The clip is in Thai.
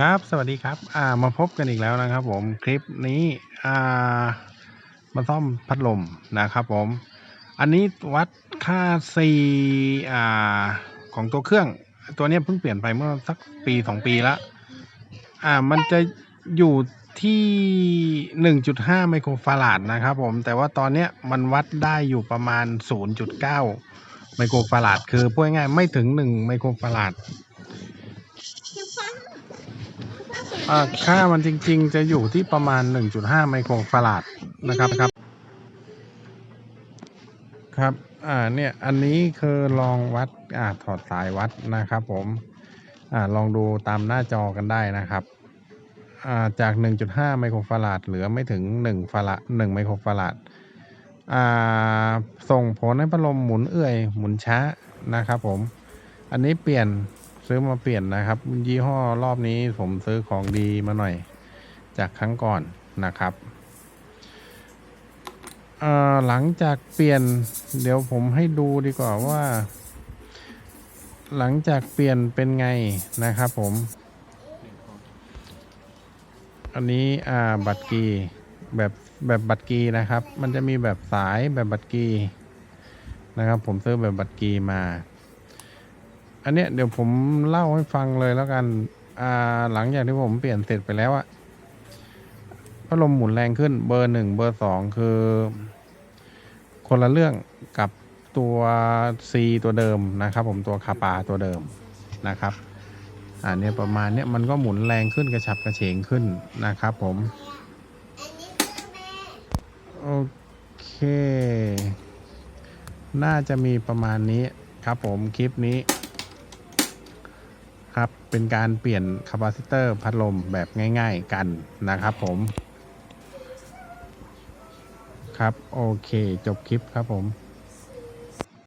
ครับ สวัสดีครับ อ่า มาพบกันอีกแล้วนะครับ ผม คลิปนี้ อ่า มาซ่อมพัดลมนะครับผม อันนี้วัดค่า C อ่า ของตัวเครื่อง ตัวนี้เพิ่งเปลี่ยนไปเมื่อสักปี2ปีแล้วอ่า มันจะอยู่ที่1.5ไมโครฟาราดนะครับผม แต่ว่าตอนนี้มันวัดได้อยู่ประมาณ0.9ไมโครฟาราด คือพูดง่ายๆไม่ถึง1ไมโครฟาราด อ่า ค่ามันจริงๆ จะอยู่ที่ประมาณ 1.5 ไมโครฟาราดนะครับครับ ครับ อ่า เนี่ย อันนี้คือลองวัด อ่า ถอดสายวัดนะครับผม อ่า ลองดูตามหน้าจอกันได้นะครับ อ่า จาก 1.5 ไมโครฟาราดเหลือไม่ถึง 1 ฟารา1ไมโครฟาราด อ่า ส่งผลให้พัดลมหมุนเอื่อย หมุนช้านะครับผม อันนี้เปลี่ยน ซื้อมาเปลี่ยนนะครับ ยี่ห้อรอบนี้ผมซื้อของดีมาหน่อย จากครั้งก่อนนะครับหลังจากเปลี่ยน เดี๋ยวผมให้ดูดีกว่าว่า หลังจากเปลี่ยนเป็นไงนะครับผม อันนี้อ่าบัตรกีแบบแบบบัตรกีนะครับ มันจะมีแบบสายแบบบัตรกีนะครับ ผมซื้อแบบบัตรกีมา อันเนี้ยเดี๋ยวผมเล่าให้ฟังเลยแล้วกันอ่าหลังจากที่ผมเปลี่ยนเสร็จไปแล้วอะพัดลมหมุนแรงขึ้นเบอร์หนึ่งเบอร์สองคือ คนละเรื่องกับตัว C ตัวเดิมนะครับ ผมตัวคาปาตัวเดิมนะครับอ่าเนี่ยประมาณเนี้ยมันก็หมุนแรงขึ้นกระฉับกระเฉงขึ้นนะครับ ผมโอเค น่าจะมีประมาณนี้ครับผมคลิปนี้ ครับ เป็นการเปลี่ยนคาปาซิเตอร์พัดลมแบบง่ายๆกันนะครับผม ครับ โอเค จบคลิปครับผม